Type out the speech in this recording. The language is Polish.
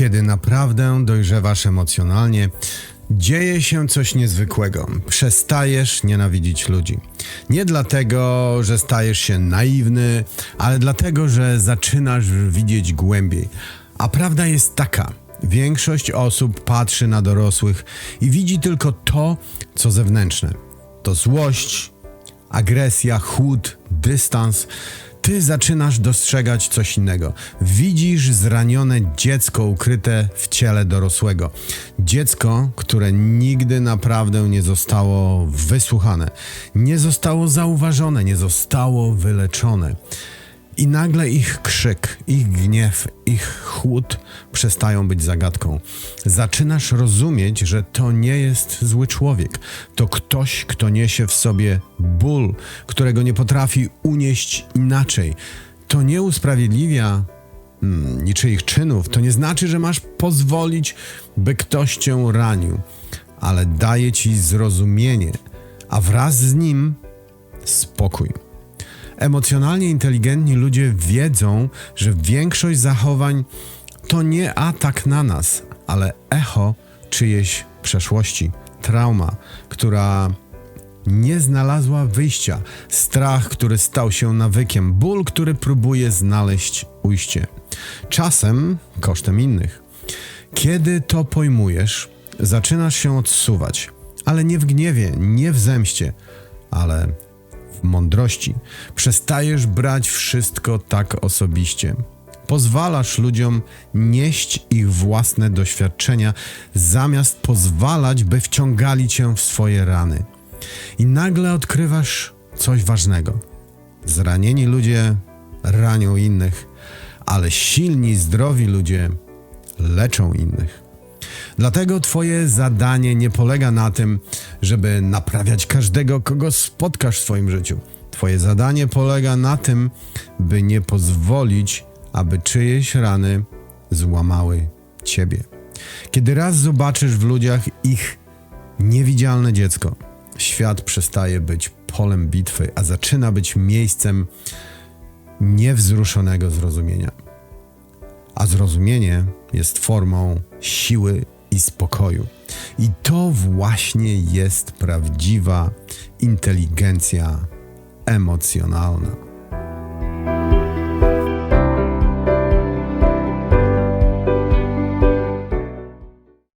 Kiedy naprawdę dojrzewasz emocjonalnie, dzieje się coś niezwykłego. Przestajesz nienawidzić ludzi. Nie dlatego, że stajesz się naiwny, ale dlatego, że zaczynasz widzieć głębiej. A prawda jest taka. Większość osób patrzy na dorosłych i widzi tylko to, co zewnętrzne. To złość, agresja, chłód, dystans. Ty zaczynasz dostrzegać coś innego. Widzisz zranione dziecko ukryte w ciele dorosłego. Dziecko, które nigdy naprawdę nie zostało wysłuchane, nie zostało zauważone, nie zostało wyleczone. I nagle ich krzyk, ich gniew, ich chłód przestają być zagadką. Zaczynasz rozumieć, że to nie jest zły człowiek. To ktoś, kto niesie w sobie ból, którego nie potrafi unieść inaczej. To nie usprawiedliwia hmm, niczyich czynów. To nie znaczy, że masz pozwolić, by ktoś cię ranił, ale daje ci zrozumienie, a wraz z nim spokój. Emocjonalnie inteligentni ludzie wiedzą, że większość zachowań to nie atak na nas, ale echo czyjejś przeszłości, trauma, która nie znalazła wyjścia, strach, który stał się nawykiem, ból, który próbuje znaleźć ujście. Czasem kosztem innych. Kiedy to pojmujesz, zaczynasz się odsuwać, ale nie w gniewie, nie w zemście, ale w mądrości. Przestajesz brać wszystko tak osobiście. Pozwalasz ludziom nieść ich własne doświadczenia, zamiast pozwalać, by wciągali cię w swoje rany. I nagle odkrywasz coś ważnego. Zranieni ludzie ranią innych, ale silni, zdrowi ludzie leczą innych. Dlatego Twoje zadanie nie polega na tym, żeby naprawiać każdego, kogo spotkasz w swoim życiu. Twoje zadanie polega na tym, by nie pozwolić, aby czyjeś rany złamały Ciebie. Kiedy raz zobaczysz w ludziach ich niewidzialne dziecko, świat przestaje być polem bitwy, a zaczyna być miejscem niewzruszonego zrozumienia. A zrozumienie jest formą siły i spokoju. I to właśnie jest prawdziwa inteligencja emocjonalna.